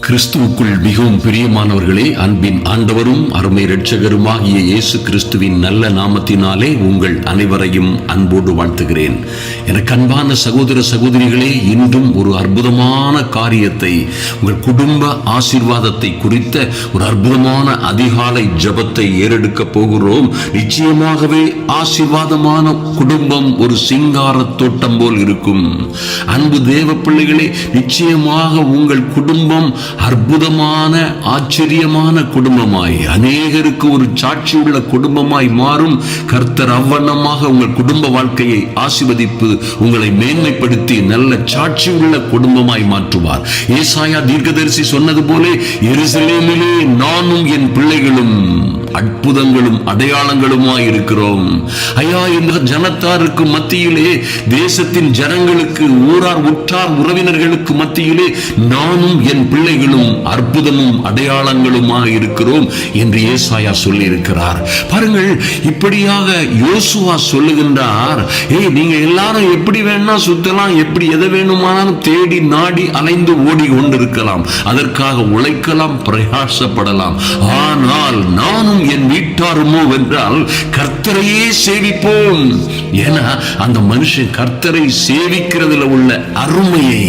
கிறிஸ்துவுக்குள் மிகவும் பிரியமானவர்களே அன்பின் ஆண்டவரும் அருமை இரட்சகருமாகிய இயேசு கிறிஸ்துவின் நல்ல நாமத்தினாலே உங்கள் அனைவரையும் அன்போடு வாழ்த்துகிறேன். எனக்கு அன்பான சகோதர சகோதரிகளே இன்றும் ஒரு அற்புதமான காரியத்தை உங்கள் குடும்ப ஆசீர்வாதத்தை குறித்த ஒரு அற்புதமான அதிகாலை ஜபத்தை ஏறெடுக்க போகிறோம். நிச்சயமாகவே ஆசீர்வாதமான குடும்பம் ஒரு சிங்கார தோட்டம் போல் இருக்கும். அன்பு தேவ பிள்ளைகளே நிச்சயமாக உங்கள் குடும்பம் அற்புதமான ஆச்சரியமான குடும்பமாய் அநேகருக்கு ஒரு சாட்சி உள்ள குடும்பமாய் மாறும். கர்த்தர் அவ்வண்ணமாக உங்கள் குடும்ப வாழ்க்கையை ஆசிர்வதிப்பு உங்களை மேன்மைப்படுத்தி நல்ல சாட்சி உள்ள குடும்பமாய் மாற்றுவார். ஏசாயா தீர்க்கதரிசி சொன்னது போல எருசலேமிலே நானும் என் பிள்ளைகளும் அற்புதங்களும் அடையாளங்களுமாய் இருக்கிறோம். ஐயா இந்த ஜனத்தாருக்கு மத்தியிலே தேசத்தின் ஜனங்களுக்கு ஊரார் உற்றார் உறவினர்களுக்கு மத்தியிலே நானும் என் பிள்ளை பிள்ளைகளும் அற்புதமும் அடையாளங்களுமாக இருக்கிறோம் என்று ஏசாயா சொல்லி இருக்கிறார் பாருங்கள் இப்படியாக யோசுவா சொல்லுகின்றார் ஏய் நீங்க எல்லாரும் எப்படி வேணா சுத்தலாம் எப்படி எதை வேணுமானாலும் தேடி நாடி அலைந்து ஓடி கொண்டிருக்கலாம் அதற்காக உழைக்கலாம் பிரயாசப்படலாம். ஆனால் நானும் என் வீட்டாருமோ என்றால் கர்த்தரையே சேவிப்போம். ஏன்னா அந்த மனுஷன் கர்த்தரை சேவிக்கிறதுல உள்ள அருமையை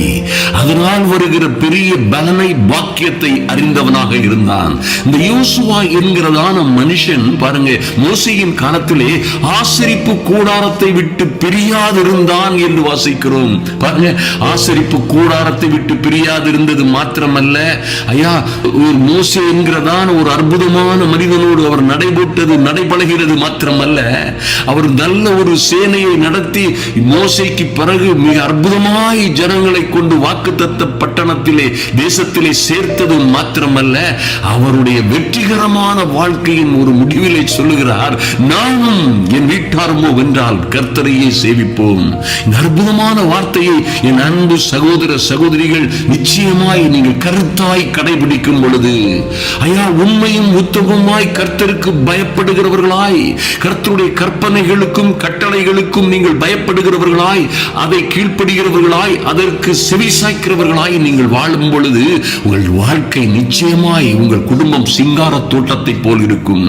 அதனால் வருகிற பெரிய பலனை பாக்கியத்தை அறிந்தவனாக இருந்தான். இந்த யோசுவா என்கிறதான மனுஷன் பாருங்க மோசையின் காலத்திலே ஆசரிப்பு கூடாரத்தை விட்டு பிரியாதிருந்தான் என்று வாசிக்கிறோம். பாருங்க ஆசரிப்பு கூடாரத்தை விட்டு பிரியாதிருந்தது மாத்திரமல்ல. ஐயா ஒரு மோசை என்கிறதான ஒரு அற்புதமான மனிதனோடு அவர் நடைபெற்றது நடைபழகிறது மாத்திரமல்ல. அவர் நல்ல ஒரு சேனையை நடத்தி மோசைக்கு பிறகு மிக அற்புதமாய் ஜனங்களை கொண்டு வாக்கு தத்த பட்டணத்திலே தேசத்தில் சேர்த்தது மாத்திரமல்ல அவருடைய வெற்றிகரமான வாழ்க்கையின் ஒரு முடிவிலே சொல்லுகிறார் நானும் என் வீட்டாரமோ வென்றால் கர்த்தரையே சேவிப்போம். இந்த அற்புதமான வார்த்தையை என் அன்பு சகோதர சகோதரிகள் நிச்சயமாய் நீங்கள் கருத்தாய் கடைபிடிக்கும் பொழுது ஐயா உண்மையும் உத்தகமாய் கர்த்தருக்கு பயப்படுகிறவர்களாய் கர்த்தருடைய கற்பனைகளுக்கும் கட்டளைகளுக்கும் நீங்கள் பயப்படுகிறவர்களாய் அதை கீழ்ப்படுகிறவர்களாய் அதற்கு செவிசாய்க்கிறவர்களாய் நீங்கள் வாழும் பொழுது உங்கள் வாழ்க்கை நிச்சயமாய் உங்கள் குடும்பம் சிங்கார தோட்டத்தை போல் இருக்கும்.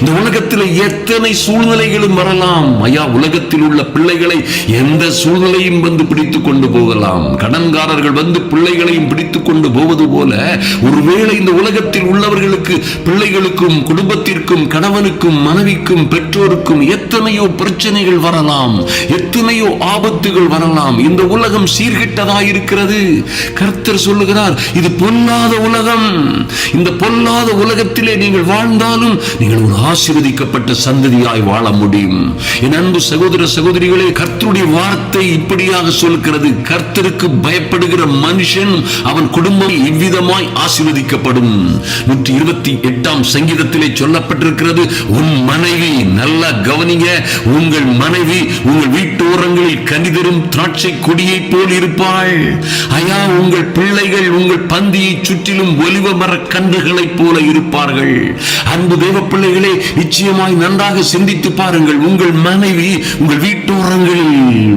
இந்த உலகத்தில் எத்தனை சூழ்நிலைகளும் வரலாம். ஐயா உலகத்தில் உள்ள பிள்ளைகளை எந்த சூழ்நிலையும் வந்து பிடித்து கொண்டு போகலாம். கடன்காரர்கள் வந்து பிள்ளைகளையும் பிடித்து கொண்டு போவது போல ஒருவேளை இந்த உலகத்தில் உள்ளவர்களுக்கு பிள்ளைகளுக்கும் குடும்பத்திற்கும் கணவனுக்கும் மனைவிக்கும் பெற்றோருக்கும் எத்தனையோ பிரச்சனைகள் வரலாம். எத்தனையோ ஆபத்துகள் வரலாம். இந்த உலகம் சீர்கெட்டதாயிருக்கிறது. கர்த்தர் சொல்லுகிறார் இது பொல்லாத உலகம். இந்த பொல்லாத உலகத்திலே நீங்கள் வாழ்ந்தாலும் நீங்கள் ஒரு ஆசீர்வதிக்கப்பட்ட சந்ததியாய் வாழ முடியும். என் அன்பு சகோதர சகோதரிகளே கர்த்தருடைய வார்த்தை இப்படியாக சொல்கிறது. கர்த்தருக்கு பயப்படுகிற மனுஷன் அவன் குடும்பம் இவ்விதமாய் ஆசீர்வதிக்கப்படும். நூற்றி இருபத்தி எட்டாம் சங்கீதத்திலே சொல்லப்பட்டிருக்கிறது உன் மனைவி நல்லா கவனிங்க. உங்கள் மனைவி உங்கள் வீட்டோரங்களில் கனிதரும் திராட்சை கொடியை போல் இருப்பாள். ஐயா உங்கள் பிள்ளைகள் உங்கள் பந்தி பகுதியை சுற்றிலும் ஒலிவ மர கன்றுகளைப் போல இருப்பார்கள். அன்பு தேவ பிள்ளைகளே நிச்சயமாய் நன்றாக சிந்தித்து பாருங்கள். உங்கள் மனைவி உங்கள் வீட்டோரங்களில்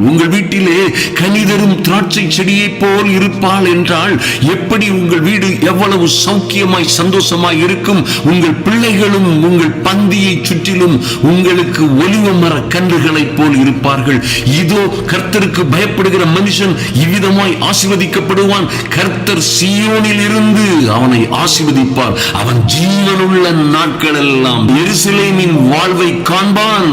உங்கள் வீட்டிலே கனிதரும் திராட்சை செடியை போல் இருப்பாள் என்றால் எப்படி உங்கள் வீடு எவ்வளவு சௌக்கியமாய் சந்தோஷமாய் இருக்கும்? உங்கள் பிள்ளைகளும் உங்கள் பந்தியை சுற்றிலும் உங்களுக்கு ஒலிவ மர கன்றுகளைப் போல் இருப்பார்கள். இதோ கர்த்தருக்கு பயப்படுகிற மனுஷன் இவ்விதமாய் ஆசிர்வதிக்கப்படுவான். கர்த்தர் சியோனில் இருந்து அவனை ஆசிர்வதிப்பார். அவன் ஜீவனுள்ள நாட்கள் எல்லாம் எருசலேமின் வாழ்வை காண்பான்.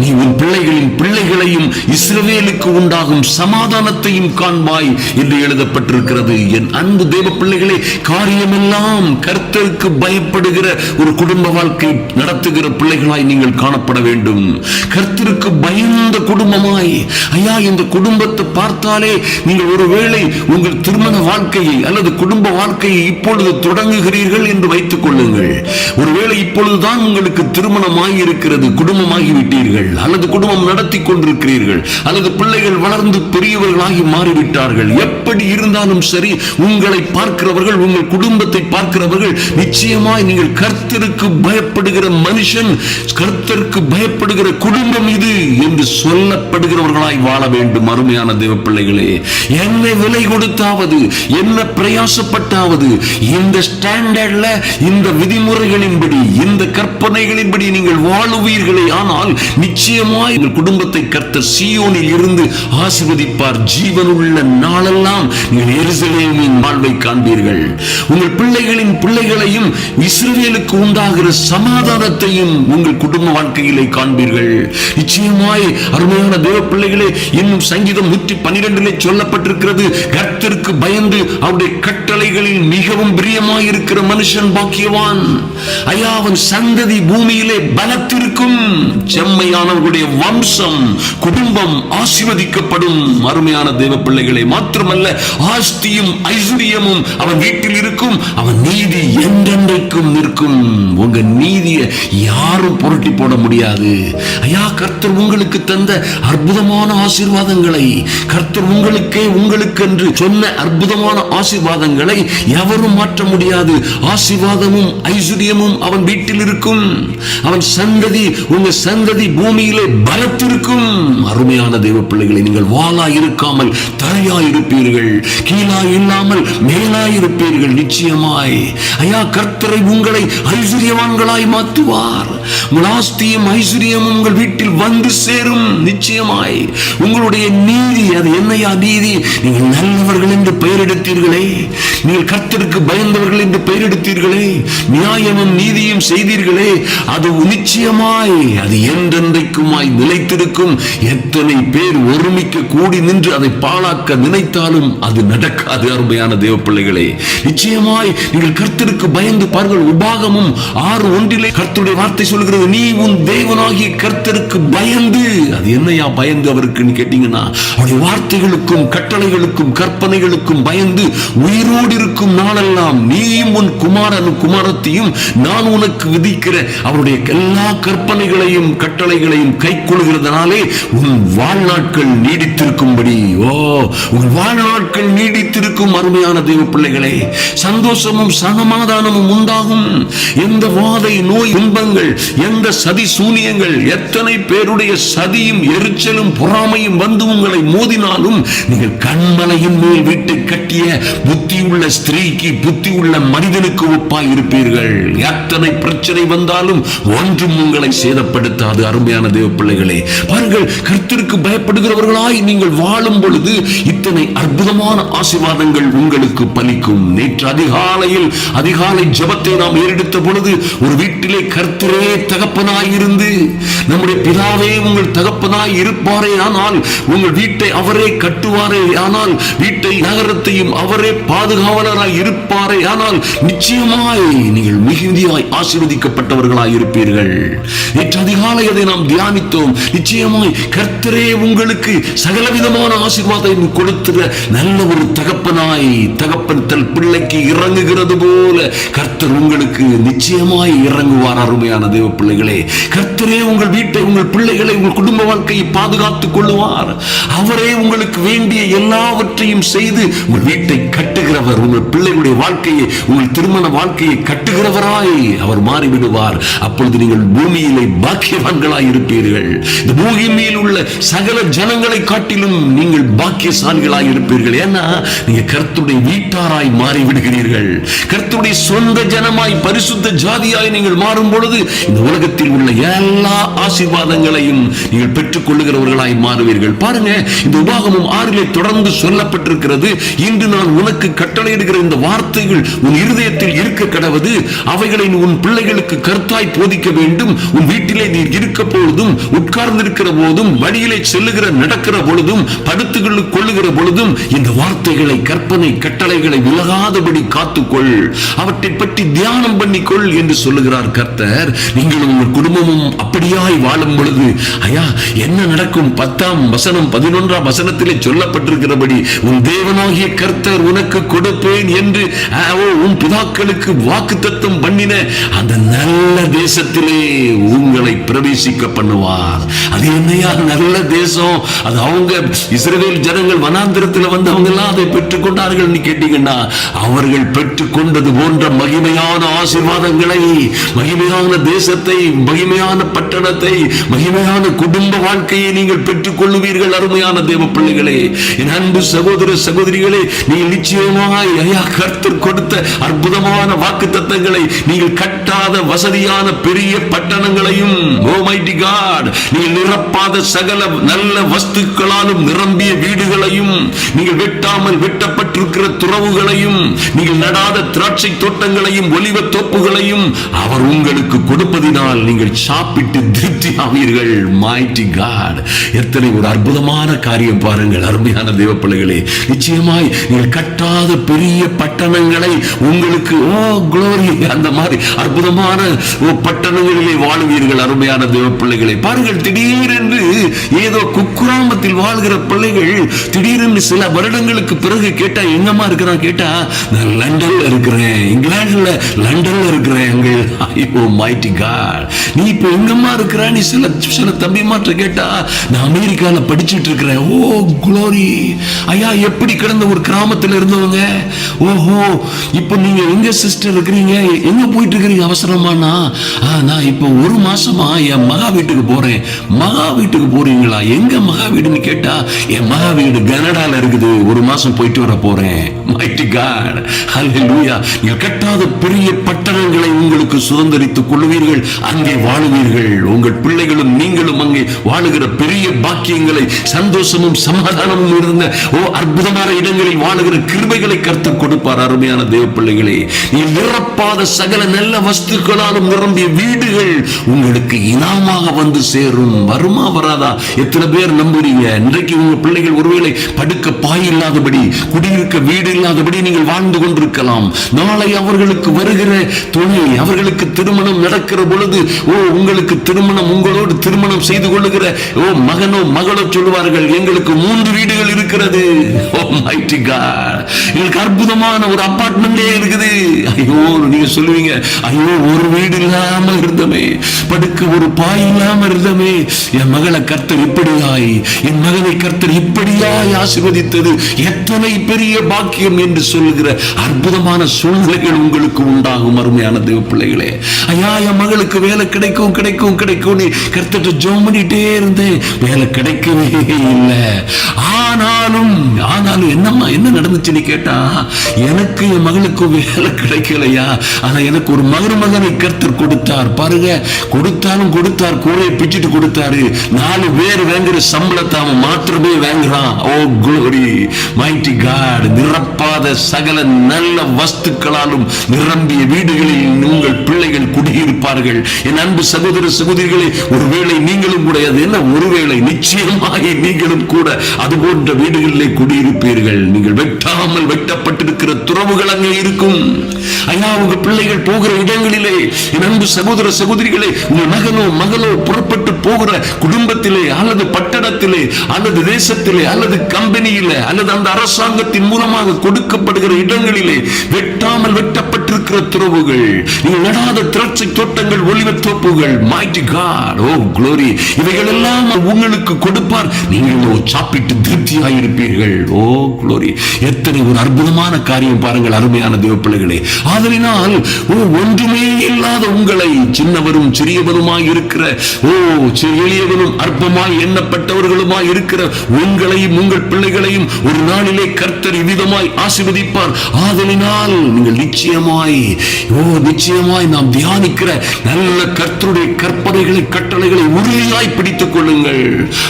நீ உன் பிள்ளைகளின் பிள்ளைகளையும் இஸ்ரவேலுக்கு உண்டாகும் சமாதானத்தையும் காண்பாய் என்று எழுதப்பட்டிருக்கிறது. என் அன்பு தேவ பிள்ளைகளே காரியமெல்லாம் கர்த்தருக்கு பயப்படுகிற ஒரு குடும்ப வாழ்க்கை நடத்துகிற பிள்ளைகளாய் நீங்கள் காணப்பட வேண்டும். கர்த்தருக்கு பயந்த குடும்பமாய் ஐயா இந்த குடும்பத்தை பார்த்தாலே நீங்கள் ஒருவேளை உங்கள் திருமண வாழ்க்கையை அல்லது குடும்ப வாழ்க்கையை இப்பொழுது தொடங்குகிறீர்கள் என்று வைத்துக் கொள்ளுங்கள். ஒருவேளை இப்பொழுது இப்பொழுதுதான் உங்களுக்கு திருமணமாகி இருக்கிறது குடும்பமாகி விட்டீர்கள் அல்லது குடும்பம் நடத்தி கொண்டிருக்கிறீர்கள் அல்லது பிள்ளைகள் வளர்ந்து பெரியவர்களாகி மாறிவிட்டார்கள். எப்படி இருந்தாலும் சரி உங்களை பார்க்கிறவர்கள் உங்கள் குடும்பத்தை பார்க்கிறவர்கள் நிச்சயமாய் நீங்கள் கர்த்தருக்கு பயப்படுகிற மனுஷன் கர்த்தருக்கு பயப்படுகிற குடும்பம் இது என்று சொல்லப்படுகிறவர்களாய் வாழ வேண்டும் அருமையான தேவ பிள்ளைகளே என்ன விலை கொடுத்தாவது என்ன பிரயாசப்பட்டாவது இந்த ஸ்டாண்டர்ட்ல இந்த விதிமுறைகளின்படி கற்பனைகளின்படி நீங்கள் வாழுவீர்களே. ஆனால் நிச்சயமாய் உங்கள் குடும்பத்தை கர்த்தர் சியோனில் இருந்து ஆசிர்வதிப்பார். ஜீவனுள்ள நாளெல்லாம் நீங்கள் எருசலேமின் வாழ்வை காண்பீர்கள். உங்கள் பிள்ளைகளின் பிள்ளைகளையும் இஸ்ரேலுக்கு உண்டாகிற சமாதானத்தையும் உங்கள் குடும்ப வாழ்க்கையிலே காண்பீர்கள். நிச்சயமாய் அருமையான தேவ பிள்ளைகளே இன்னும் சங்கீதம் நூற்றி பன்னிரெண்டிலே சொல்லப்பட்டிருக்கிறது கர்த்தருக்கு பயந்து அவருடைய கட்டளைகளில் மிகவும் பிரியமாயிருக்கிற மனுஷன் பாக்கியவான். ஐயா அவன் சங்க சந்ததி பூமியிலே பலத்திருக்கும். செம்மையானவர்களுடைய வம்சம் குடும்பம் ஆசிர்வதிக்கப்படும். அருமையான தேவ பிள்ளைகளை மாத்திரமல்ல ஆஸ்தியும் ஐஸ்வர்யமும் அவன் வீட்டில் இருக்கும். அவன் நீதி என்றென்றைக்கும் நிற்கும். உங்க நீதியை யாரும் புரட்டி போட முடியாது. ஐயா கர்த்தர் உங்களுக்கு தந்த அற்புதமான ஆசீர்வாதங்களை கர்த்தர் உங்களுக்கே உங்களுக்கு என்று சொன்ன அற்புதமான ஆசீர்வாதங்களை எவரும் மாற்ற முடியாது. ஆசீர்வாதமும் ஐஸ்வர்யமும் அவன் வீட்டில் இருக்கும் அவன் சந்ததி உங்க சந்ததி பூமியிலே பலத்திருக்கும். அருமையான தெய்வ பிள்ளைகளை நீங்கள் வாளா இருக்காமல் தரையா இருப்பீர்கள். கீழா இல்லாமல் மேலா இருப்பீர்கள். நிச்சயமாய். ஐயா கர்த்தரை உங்களை ஐஸ்வர்யவான்களாய் மாற்றுவார். உங்கள் ஆஸ்தியும் ஐஸ்வர்யமும் உங்கள் வீட்டில் வந்து சேரும். நிச்சயமாய் உங்களுடைய நீதி அது என்னையா நீதி? நீங்கள் நல்லவர்கள் என்று பெயரெடுத்தீர்களே. நீங்கள் கர்த்தருக்கு பயந்தவர்கள் என்று பெயரெடுத்தீர்களே. நியாயமும் நீதியும் செய்தீர்களே. அது நிச்சயமாய் அது என்றென்றைக்குமாய் நிலைத்திருக்கும். எத்தனை பேர் ஒருமிக்க கூடி நின்று அதை பாழாக்க நினைத்தாலும் அது நடக்காது அருமையான தேவ பிள்ளைகளே நிச்சயமாய் நீங்கள் கர்த்தருக்கு பயந்து பாருங்கள். உபாகமும் ஆறு ஒன்றிலே கர்த்தருடைய வார்த்தை சொல்கிறது நீ உன் தேவனாகிய கர்த்தருக்கு பயந்து அது என்னையா பயந்து அவருக்குன்னு கேட்டீங்கன்னா அவருடைய வார்த்தைகளுக்கும் கட்டளைகளுக்கும் கற்பனைகளுக்கும் பயந்து உயிரோடு இருக்கும் நாளெல்லாம் நீயும் உன் குமாரனும் குமாரத்தையும் நான் உனக்கு விதிக்கிற அவருடைய எல்லா கற்பனைகளையும் கட்டளைகளையும் கை கொள்கிறதுனாலே உன் வாழ்நாட்கள் நீடித்திருக்கும்படி. ஓ உன் வாழ்நாட்கள் நீடித்திருக்கும் அருமையான தெய்வ பிள்ளைகளே சந்தோஷமும் சமாதானமும் உண்டாகும். எந்த வாதை நோய் இன்பங்கள் எந்த சதி சூனியங்கள் எத்தனை பேருடைய சதி சதியும் எரிச்சலும் பொறாமையும் வந்து உங்களை மோதினாலும் நீங்கள் கண்மலையின் மேல் வீட்டை கட்டிய புத்தி உள்ள ஸ்திரீக்கு புத்தி உள்ள மனிதனுக்கு ஒப்பாய் இருப்பீர்கள். எத்தனை பிரச்சனை வந்தாலும் ஒன்றும் உங்களை சேதப்படுத்தாது அருமையான தேவ பிள்ளைகளே பாருங்கள் கர்த்தருக்கு பயப்படுகிறவர்களாய் நீங்கள் வாழும் பொழுது இத்தனை அற்புதமான ஆசீர்வாதங்கள் உங்களுக்கு பலிக்கும். நேற்று அதிகாலையில் அதிகாலை ஜெபத்தை நாம் ஏறெடுத்த பொழுது ஒரு வீட்டிலே கர்த்தரே தகப்பனாய் இருந்து நம்முடைய பிதாவே உங்கள் தகப்பனாய் இருப்பாரே ஆனால் உங்கள் வீட்டை அவரே கட்டுவாரே. ஆனால் வீட்டை நகரத்தையும் அவரே பாதுகாவலராய் இருப்பாரே. ஆனால் நிச்சயமாய் நீங்கள் மிகுதியாய் ஆசீர்வதிக்கப்பட்டவர்களாய் இருப்பீர்கள். நேற்று அதிகாலை அதை நாம் தியானித்தோம் நிச்சயமாய் கர்த்தரே உங்களுக்கு சகலவிதமான ஆசீர்வாதம் கொடுத்துற நல்ல ஒரு தகப்பனாய் தகப்பன் தன் பிள்ளைக்கு இறங்குகிறது போல கர்த்தர் உங்களுக்கு நிச்சயமாய் இறங்குவார் அருமையான தேவ பிள்ளைகளே. கர்த்தரே உங்கள் வீட்டை உங்கள் பிள்ளைகளை உங்கள் குடும்ப குடும்ப வாழ்க்கையை பாதுகாத்துக் கொள்ளுவார். அவரே உங்களுக்கு வேண்டிய எல்லாவற்றையும் செய்து உங்கள் வீட்டை கட்டுகிறவர் உங்கள் பிள்ளைகளுடைய வாழ்க்கையை உங்கள் திருமண வாழ்க்கையை கட்டுகிறவராய் அவர் மாறிவிடுவார். அப்பொழுது நீங்கள் பூமியிலே பாக்கியவான்களாய் இருப்பீர்கள். இந்த பூமியில் உள்ள சகல ஜனங்களை காட்டிலும் நீங்கள் பாக்கியசாலிகளாய் இருப்பீர்கள். ஏன்னா நீங்க கருத்துடைய வீட்டாராய் மாறிவிடுகிறீர்கள். கருத்துடைய சொந்த ஜனமாய் பரிசுத்த ஜாதியாய் நீங்கள் மாறும் பொழுது இந்த உலகத்தில் உள்ள எல்லா ஆசீர்வாதங்களையும் நீங்கள் நீங்கள் பெற்றுக் கொள்ளுகிறவர்களாய் மாறுவீர்கள். பாருங்க இந்த உபாகமும் ஆறிலே தொடர்ந்து சொல்லப்பட்டிருக்கிறது. இன்று நான் உனக்கு கட்டளையிடுகிற இந்த வார்த்தைகள் உன் இருதயத்தில் இருக்க கடவது அவைகளை உன் பிள்ளைகளுக்கு கருத்தாய் போதிக்க வேண்டும். உன் வீட்டிலே நீர் இருக்க பொழுதும் உட்கார்ந்திருக்கிற போதும் வழியிலே செல்லுகிற நடக்கிற பொழுதும் படுத்துக் கொள்ளுகிற பொழுதும் இந்த வார்த்தைகளை கற்பனை கட்டளைகளை விலகாதபடி காத்துக்கொள். அவற்றை பற்றி தியானம் பண்ணிக்கொள் என்று சொல்லுகிறார் கர்த்தர். நீங்களும் உங்கள் குடும்பமும் அப்படியாய் வாழும் பொழுது ஐயா என்ன நடக்கும்? பத்தாம் வசனம் பதினொன்றாம் வசனத்திலே சொல்லப்பட்டிருக்கிறபடி உன் தேவனாகிய கர்த்தர் உனக்கு கொடுப்பேன் என்று உன் பிதாக்களுக்கு வாக்குத்தத்தம் பண்ணின அந்த நல்ல தேசத்திலே உங்களை பிரவேசிக்க பண்ணுவார். அது என்னையா? நல்ல தேசம். அது அவங்க இஸ்ரேல் ஜனங்கள் வனாந்திரத்தில் வந்தவங்க எல்லாம் அதை பெற்றுக்கொண்டார்கள் கேட்டீங்கன்னா அவர்கள் பெற்றுக்கொண்டது போன்ற மகிமையான ஆசீர்வாதங்களை மகிமையான தேசத்தை மகிமையான பட்டணத்தை மகிமையான குடும்ப ஆரம்ப வாழ்க்கையை நீங்கள் பெற்றுக் கொள்ளுவீர்கள் அருமையான தேவ பிள்ளைகளே? என் அன்பு சகோதர சகோதரிகளே நீங்கள் நிச்சயமாய் ஐயா கர்த்தர் கொடுத்த அற்புதமான வாக்கு தத்தங்களை நீங்கள் கட்டாத வசதியான பெரிய பட்டணங்களையும் oh ஓமைட்டி காட் நீங்கள் நிரப்பாத சகல நல்ல வஸ்துக்களாலும் நிரம்பிய வீடுகளையும் நீங்கள் வெட்டாமல் வெட்டப்பட்டிருக்கிற துறவுகளையும் நீங்கள் நடாத திராட்சை தோட்டங்களையும் ஒலிவ தோப்புகளையும் அவர் உங்களுக்கு கொடுப்பதினால் நீங்கள் சாப்பிட்டு திருப்தி ஆவீர்கள் மைட்டி காட் எத்தனை ஒரு அற்புதமான காரியம் பாருங்கள் அருமையான தெய்வ பிள்ளைகளே. நிச்சயமாய் நீங்கள் கட்டாத பெரிய பட்டணங்களை உங்களுக்கு ஓ குளோரி அந்த மாதிரி அற்புதமான பட்டணங்களிலே வாழுவீர்கள் அருமையான தேவ பிள்ளைகளை. பாருங்கள் திடீரென்று ஏதோ குக்கிராமத்தில் வாழ்கிற பிள்ளைகள் திடீரென்று சில வருடங்களுக்கு பிறகு கேட்டா எங்கம்மா இருக்கிறான்? கேட்டா நான் லண்டன்ல இருக்கிறேன் இங்கிலாந்துல லண்டன்ல இருக்கிறேன். எங்கள் ஐயோ மைட்டி காட் நீ இப்போ எங்கம்மா இருக்கிற நீ சில சில தம்பிமா அம்மாட்ட கேட்டா நான் அமெரிக்கால படிச்சுட்டு இருக்கிறேன். ஓ குளோரி. ஐயா எப்படி கிடந்த ஒரு கிராமத்துல இருந்தவங்க? ஓஹோ இப்போ நீங்க எங்க சிஸ்டர் இருக்கிறீங்க? எங்க போயிட்டு இருக்கிறீங்க அவசரமானா நான் இப்போ ஒரு மாசமா என் மகா வீட்டுக்கு போறேன். மகா வீட்டுக்கு போறீங்களா? எங்க மகா வீடுன்னு கேட்டா என் மகா வீடு கனடால இருக்குது. ஒரு மாசம் போயிட்டு வர போறேன். மைட்டி காட் ஹalleluya நீங்க கட்டாத பெரிய பட்டணங்களை உங்களுக்கு சுதந்தரித்துக் கொள்வீர்கள் அங்கே வாழுவீர்கள். உங்கள் பிள்ளைகளும் நீங்களும் அங்கே வாழுகிற பெரிய பாக்கியங்களை சந்தோஷமும் சமாதானமும் இருந்த ஓ அற்புதமான இடங்களில் வாழுகிற கிருபைகளை கருத்து கொடுப்பார். அருமையான தேவ பிள்ளைகளே நீ நிரப்பாத சகல நல்ல வஸ்துக்களாலும் நிரம்பிய வீடுகள் உங்களுக்கு இனாமாக வந்து சேரும். வருமா வராதா? எத்தனை பேர் நம்புறீங்க? இன்றைக்கு உங்க பிள்ளைகள் ஒருவேளை படுக்க பாய் இல்லாதபடி குடியிருக்க வீடு இல்லாதபடி நீங்கள் வாழ்ந்து கொண்டிருக்கலாம். நாளை அவர்களுக்கு வருகிற துணை அவர்களுக்கு திருமணம் நடக்கிற பொழுது ஓ உங்களுக்கு திருமணம் உங்களோடு திருமணம் செய்து கொள்ளுகிற ஓ மகனோ மகளோ சொல்லுவார்கள் எங்களுக்கு மூன்று வீடுகள் இருக்கிறது. ஓ மைட்டி காட் எங்களுக்கு அற்புதமான ஒரு அபார்ட்மெண்டே இருக்குது. ஐயோ நீங்க சொல்லுவீங்க ஐயோ ஒரு வீடு இல்லாம இருந்தமே. படுக்க ஒரு பாய் இல்லாம இருந்தமே. என் மகளை கர்த்தர் இப்படியாய் என் மகனை கர்த்தர் இப்படியாய் ஆசிர்வதித்தது. எத்தனை பெரிய பாக்கியம் என்று சொல்லுகிற அற்புதமான சூழ்நிலைகள் உங்களுக்கு உண்டாகும் அருமையான தேவ பிள்ளைகளே ஐயா என் மகளுக்கு வேலை கிடைக்கும் கிடைக்கும் கிடைக்கும் நீ கர்த்தர் ஜோம் பண்ணிட்டே இருந்து வேலை கிடைக்கவே இல்லை. ஆனாலும் ஆனாலும் என்னம்மா என்ன நடந்துச்சுன்னு கேட்டா? எனக்கு என் மகளுக்கு வேலை கிடைக்கலையா? ஆனா எனக்கு ஒரு மருமகனை கர்த்தர் கொடுத்தார். பாருங்க கொடுத்தாலும் கொடுத்தார் கூரையை பிச்சுட்டு கொடுத்தாரு. நாலு பேர் வாங்குற சம்பளத்தை அவன் மாத்திரமே வாங்குறான். ஓ குளோரி மைட்டி காட் நிரப்பாத சகல நல்ல வஸ்துக்களாலும் நிரம்பிய வீடுகளில் உங்கள் பிள்ளைகள் குடியிருப்பார்கள். என் அன்பு சகோதர சகோதரிகளை ஒருவேளை நீங்களும் உங்களுடையது என்ன? ஒருவேளை நிச்சயமாக நீங்களும் கூட அது போன்ற வீடுகளிலே குடியிருப்பீர்கள். நீங்கள் வெட்டாமல் வெட்டப்பட்டிருக்கிற துறவுகள் அங்கே இருக்கும். ஐயா உங்க பிள்ளைகள் போகிற இடங்களிலே என் அன்பு சகோதர சகோதரிகளே உங்க மகனோ மகளோ புறப்பட்டு போகிற குடும்பத்திலே அல்லது பட்டணத்திலே அல்லது தேசத்திலே அல்லது கம்பெனியிலே அல்லது அந்த அரசாங்கத்தின் மூலமாக கொடுக்கப்படுகிற இடங்களிலே வெட்டாமல் வெட்டப்பட்டிருக்கிற துறவுகள் நீங்கள் நடாத திராட்சை தோட்டங்கள் ஒளிவ தோப்புகள். Mighty காட் ஓ குளோரி இவைகளெல்லாம் உங்களுக்கு கொடுப்பார். நீங்களோ சாப்பிட்டு திருப்தியாயிருப்பீர்கள். ஓ குளோரி எத்தனை ஒரு அற்புதமான காரியம் பாருங்கள் அருமையான தேவ பிள்ளைகளே ஆதலினால் ஓ ஒன்றுமே இல்லாத உங்களை சின்னவரும் சிறியவருமாய் இருக்கிற ஓ எளியவனும் அற்பமாய் எண்ணப்பட்டவர்களுமாய் இருக்கிற உங்களையும் உங்கள் பிள்ளைகளையும் ஒரு நாளிலே கர்த்தர் இவ்விதமாய் ஆசிர்வதிப்பார். ஆதலினால் நீங்கள் நிச்சயமாய் ஓ நிச்சயமாய் நாம் தியானிக்கிற நல்ல கர்த்தருடைய கற்பனைகளை கட்டளைகளை உறுதியாய் பிடித்துக் கொள்ளுங்கள்.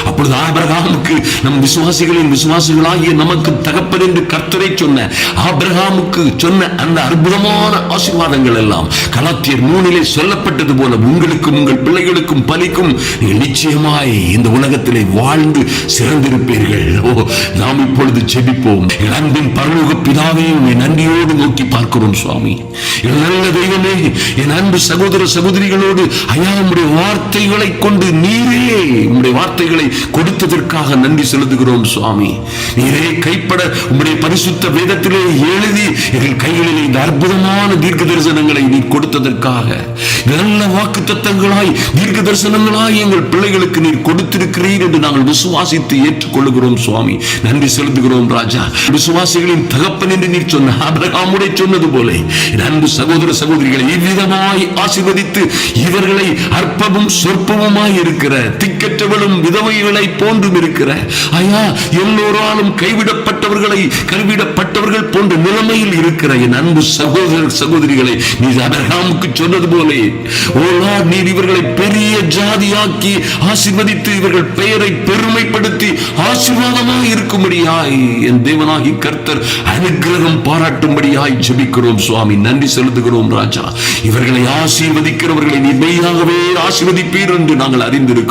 அப்பொழுது ஆபிரகாமுக்கு நம் விசுவாசிகளின் விசுவாசிகளாகிய நமக்கு தகப்பன் என்று கர்த்தரை சொன்ன ஆபிரகாமுக்கு சொன்ன அந்த அற்புதமான ஆசீர்வாதங்கள் எல்லாம் கலாத்தியர் மூணிலே சொல்லப்பட்டது போல உங்களுக்கும் உங்கள் பிள்ளைகளுக்கும் பலிக்கும் நிச்சயமாய் இந்த உலகத்திலே வாழ்ந்து சிறந்திருப்பீர்கள். ஓ நாம் இப்பொழுது செபிப்போம் அன்பின் பரலோக பிதாவே உம்மை நன்றியோடு நோக்கி பார்க்கிறோம் சுவாமி. நல்ல தெய்வமே என் அன்பு சகோதர சகோதரிகளோடு ஐயா உம்முடைய வார்த்தைகளை கொண்டு நீர் உம்முடைய வார்த்தைகளை கொடுத்ததற்காக நன்றி செலுத்துகிறோம் சுவாமி. நீரே கைப்பட உம்முடைய பரிசுத்த வேதத்திலே எழுதி எங்கள் கைகளில் இந்த அற்புதமான தீர்க்க தரிசனங்களை நீ கொடுத்ததற்காக நல்ல வாக்கு தத்தங்களாய் தீர்க்க தரிசனங்களாய் எங்கள் பிள்ளைகளுக்கு நீர் கொடுத்திருக்கிறீர் என்று நாங்கள் விசுவாசித்து ஏற்றுக்கொள்ளுகிறோம் சுவாமி. நன்றி செலுத்துகிறோம் ராஜா. விசுவாசிகளின் தகப்பன் என்று நீர் சொன்ன அபிரகாமுடைய சொன்னது போல அன்பு சகோதர சகோதரிகளை இவ்விதமாய் ஆசிர்வதித்து இவர்களை அற்பமும் சொற்பமுமாய் இருக்கிற திக்கற்றவளும் விதவைகளை போன்றும் இருக்கிற ஐயா எல்லோராலும் கைவிடப்பட்டவர்களை கைவிடப்பட்டவர்கள் போன்ற நிலைமையில் இருக்கிற என் அன்பு சகோதர சகோதரிகளை நீ அபிரகாமுக்கு சொன்னது போலே ஓலா நீர் இவர்களை பெரிய ஜாதியாக்கி ஆசிர்வதித்து இவர்கள் பெயரை பெருமைப்படுத்தி ஆசீர்வாதமாக இருக்கும்படியாய் என் தேவனாகி கர்த்தர் அனுகிரகம் பாராட்டும்படியாய் ஜெபிக்கிறோம் சுவாமி. நன்றி செலுத்துகிறோம் ராஜா. இவர்களை ஆசீர்வதிக்கிறவர்களை நீ மெய்யாகவே ஆசீர்வதிப்பீர் என்று நாங்கள் அறிந்திருக்கிறோம்.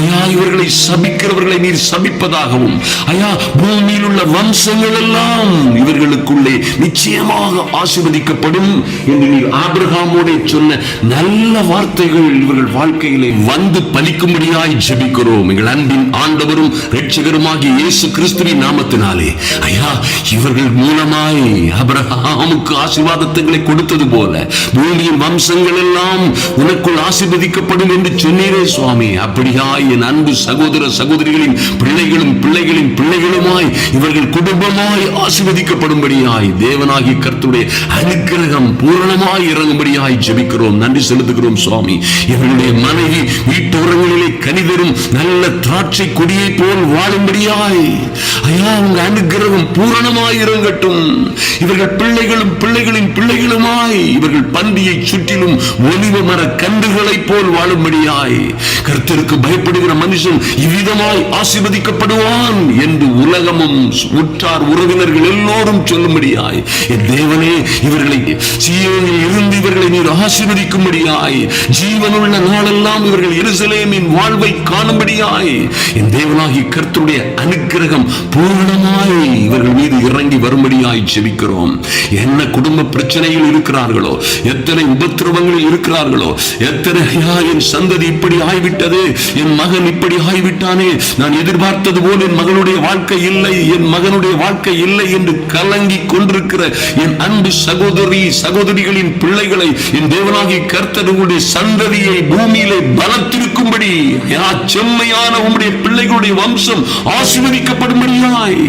ஐயா இவர்களை சபிக்கிறவர்களை நீர் சபிப்பதாகவும் ஐயா பூமியில் உள்ள வம்சங்கள் எல்லாம் இவர்களுக்குள்ளே நிச்சயமாக ஆசிர்வதிக்கப்படும் என்று நீர் ஆபிரகாமோட சொன்ன நல்ல வார்த்தைகள் இவர்கள் வாழ்க்கையிலே வந்து பலிக்கும்படியாய் ஜெபிக்கிறோம். எங்கள் அன்பின் ஆண்டவரும் இரட்சகருமாகிய இயேசு கிறிஸ்துவின் நாமத்தினாலே. ஐயா இவர்கள் மூலமாய் அபிரஹாமுக்கு ஆசீர்வாதங்களை கொடுத்தது போல பூமியின் வம்சங்கள் எல்லாம் உனக்குள் ஆசிர்வதிக்கப்படும் என்று சொன்னீரே சுவாமி. அப்படியாய் என் அன்பு சகோதர சகோதரிகளின் பிள்ளைகளும் பிள்ளைகளின் பிள்ளைகளுமாய் இவர்கள் குடும்பமாய் ஆசிர்வதிக்கப்படும்படியாய் தேவனாகி கர்த்துடைய அனுக்கிரகம் பூரணமாய் இறங்கும்படியாய் ஜெபிக்கிறோம். நன்றி செலுத்துகிறோம் சுவாமி. இவர்களுடைய மனைவி வீட்டோரங்களிலே கனிதரும் நல்ல திராட்சை கொடியை போல் வாழும்படியாய் ஐயா உங்க அனுக்கிரகம் பூரணமாய் இறங்கட்டும். இவர்கள் பிள்ளைகளும் பிள்ளைகளின் பிள்ளைகளுமாய் இவர்கள் பந்தியை சுற்றிலும் ஒலிவ மர கன்றுகளைப் போல் வாழும்படியாய் கர்த்தருக்கு பயப்படுகிற மனுஷன் இவ்விதமாய் ஆசிர்வதிக்கப்படுவான் என்று உலகமும் உற்றார் உறவினர்கள் எல்லோரும் சொல்லும்படியாய் என் தேவனே இவர்களை சீயோனில் இருந்து இவர்களை நீர் ஆசிர்வதிக்கும்படியாய் ஜீவனுள்ள நாளெல்லாம் இவர்கள் எருசலேமின் வாழ்வை காணும்படியாய் என் தேவனாகி கர்த்தருடைய அனுக்கிரகம் பூரணமாய் இவர்கள் மீது இறங்கி வரும்படியாய் ஜெபிக்கிறோம். என்ன குடும்ப பிரச்சனையில் இருக்கிறார்களோ எத்தனை உபத்திரவங்களில் இருக்கிறார்களோ எத்தனை என் சந்ததி இப்படி ஆய்விட்ட ஆய்விட்டது என் மகன் இப்படி ஆகிவிட்டானே நான் எதிர்பார்த்தது போல் என் மகனுடைய வாழ்க்கை இல்லை என் மகனுடைய வாழ்க்கை இல்லை என்று கலங்கி கொண்டிருக்கிற என் அன்பு சகோதரி சகோதரிகளின் பிள்ளைகளை என் தேவனாகி கர்த்தருடைய சந்ததியை பூமியிலே பலத்திருக்கும்படி செம்மையான உம்முடைய பிள்ளைகளுடைய வம்சம் ஆசீர்வதிக்கப்படும்படியாய்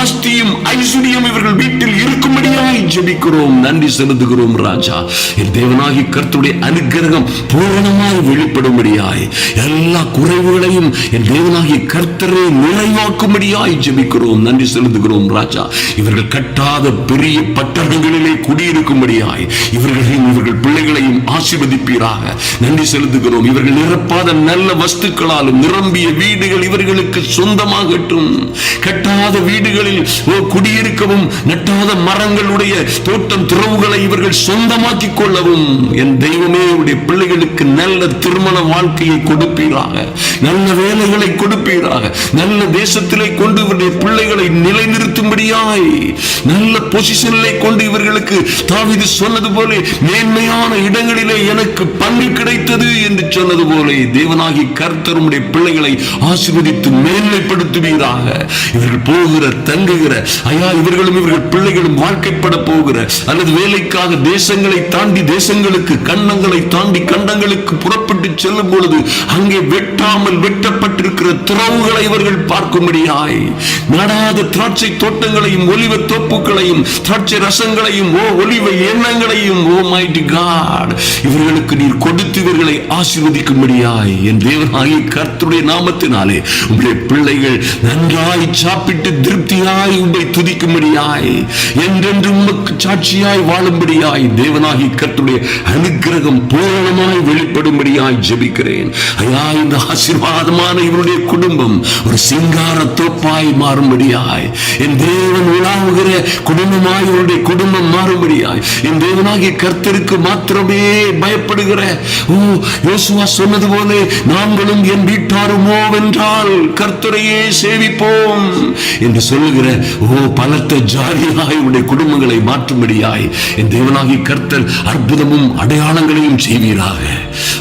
ஆஸ்தியும் ஐஸ்வர்யம் இவர்கள் வீட்டில் இருக்கும்படியாய் ஜெபிக்கிறோம். நன்றி செலுத்துகிறோம் ராஜா. என் தேவனாகி கர்த்துடைய அனுகிரகம் பூரணமாய் வெளிப்படும்படியாய் எல்லா குறைவுகளையும் என் தேவனாகிய கர்த்தரை நிறைவாக்கும்படியாய் ஜெபிக்கிறோம். நன்றி செலுத்துகிறோம் ராஜா. இவர்கள் கட்டாத பெரிய பட்டணங்களிலே குடியிருக்கும்படியாய் இவர்களையும் இவர்கள் பிள்ளைகளையும் ஆசிர்வதிப்பீராக. நன்றி செலுத்துகிறோம். இவர்கள் நிரப்பாத நல்ல வஸ்துக்களாலும் நிரம்பிய வீடுகள் இவர்களுக்கு சொந்தமாகட்டும். கட்டாத வீடுகளில் ஓ, குடியிருக்கவும் நட்டாத மரங்களுடைய தோட்டம் துறவுகளை இவர்கள் சொந்தமாக்கிக் கொள்ளவும். என் தெய்வமே உடைய பிள்ளைகளுக்கு நல்ல திருமண வாழ்க்கையை கொடுப்பீராக. நல்ல வேலைகளை கொடுப்பீராக. நல்ல தேசத்திலே கொண்டு இவருடைய பிள்ளைகளை நிலைநிறுத்தும்படியாய். நல்ல பொசிஷனிலே கொண்டு இவர்களுக்கு தாவிது சொன்னது போல மேன்மையான இடங்களிலே எனக்கு பங்கு கிடைத்தது என்று சொன்னது போல தேவனாகி கர்த்தருடைய பிள்ளைகளை ஆசீர்வதித்து மேன்மைப்படுத்துவீராக. இவர்கள் போகிற தங்குகிற ஐயா இவர்களும் இவர்கள் பிள்ளைகளும் வாழ்க்கைப்பட போகிற அல்லது வேலைக்காக தேசங்களை தாண்டி தேசங்களுக்கு கண்ணங்களை தாண்டி கண்டங்களுக்கு புறப்பட்டு செல்லும் பொழுது அங்கே வெட்டாமல் வெட்டப்பட்டிருக்கிற துறவுகளை இவர்கள் பார்க்கும்படியாய். நடாத திராட்சை தோட்டங்களையும் ஒலிவ தோப்புகளையும் திராட்சை ரசங்களையும் ஓ ஒலிவ எண்ணங்களையும் ஓ மைட்டி காட் இவர்களுக்கு நீர் கொடுத்து இவர்களை ஆசீர்வதிக்கும்படியாய். என் தேவனாகிய கர்த்துடைய நாமத்தினாலே உங்களுடைய பிள்ளைகள் நன்றாய் சாப்பிட்டு திருப்தியாய் உங்களை துதிக்கும்படியாய் என்றென்று உமக்கு சாட்சியாய் வாழும்படியாய் தேவனாகி கர்த்துடைய அனுக்கிரகம் பூரணமாய் வெளிப்படும்படியாய் ஜெபிக்கிறேன். ஐயா இந்த ஆசீர்வாதமான இவருடைய குடும்பம் ஒரு சிங்கார தோப்பாய் மாறும்படியாய். என் தேவன் உலாவுகிற குடும்பமாய் இவருடைய குடும்பம் மாறும்படியாய். என் தேவனாகிய கர்த்தருக்கு மாத்திரமே பயப்படுகிற. ஓ யோசுவா சொன்னது போல நாங்களும் என் வீட்டாருமோ வென்றால் கர்த்தரையே சேவிப்போம் என்று சொல்லுகிற ஓ பலத்த ஜாதியாய் உடைய குடும்பங்களை மாற்றும்படியாய். என் தேவனாகி கர்த்தர் அற்புதமும் அடையாளங்களையும் செய்வீராக.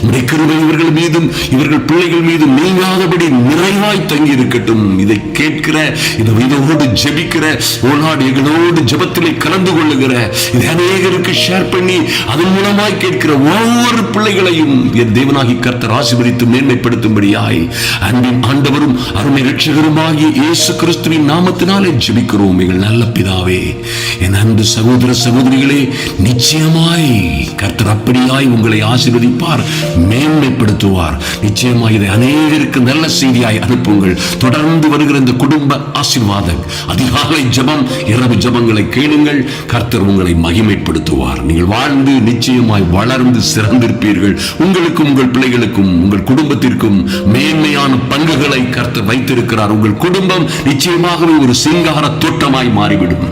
உடைய கிருபை இவர்கள் மீதும் இவர்கள் பிள்ளைகள் மீது நீங்காதபடி நிறைவாய் தங்கி இருக்கட்டும் இதை கேட்கிற இந்த இதோடு ஜெபிக்கிற ஓநாடு எங்களோடு ஜெபத்திலே கலந்து கொள்ளுகிற இதை அநேகருக்கு ஷேர் பண்ணி அதன் மூலமாய் கேட்கிற ஒவ்வொரு பிள்ளைகளையும் என் தேவனாகி கர்த்தர் ஆசீர்வதித்து மேன்மைப்படுத்தும்படியாய் அன்பின் ஆண்டவரும் அருமை ரட்சகருமாகிய இயேசு கிறிஸ்துவின் நாமத்தினாலே ஜெபிக்கிறோம் எங்கள் நல்ல பிதாவே. என் அன்பு சகோதர சகோதரிகளே நிச்சயமாய் கர்த்தர் அப்படியாய் உங்களை ஆசிர்வதிப்பார் மேன்மைப்படுத்துவார். நிச்சயமாக இதை அநேகருக்கு நல்ல செய்தியாய் அனுப்புங்கள். தொடர்ந்து வருகிற இந்த குடும்ப ஆசிர்வாதம் அதிகாலை ஜபம் இரவு ஜெபங்களை கேளுங்கள். கர்த்தர் உங்களை மகிமைப்படுத்துவார். நீங்கள் வாழ்ந்து நிச்சயமாய் வளர்ந்து சிறந்திருப்பீர்கள். உங்களுக்கும் உங்கள் பிள்ளைகளுக்கும் உங்கள் குடும்பத்திற்கும் மேன்மையான பங்குகளை கர்த்தர் வைத்திருக்கிறார். உங்கள் குடும்பம் நிச்சயமாகவே ஒரு சிங்கார தோட்டமாய் மாறிவிடும்.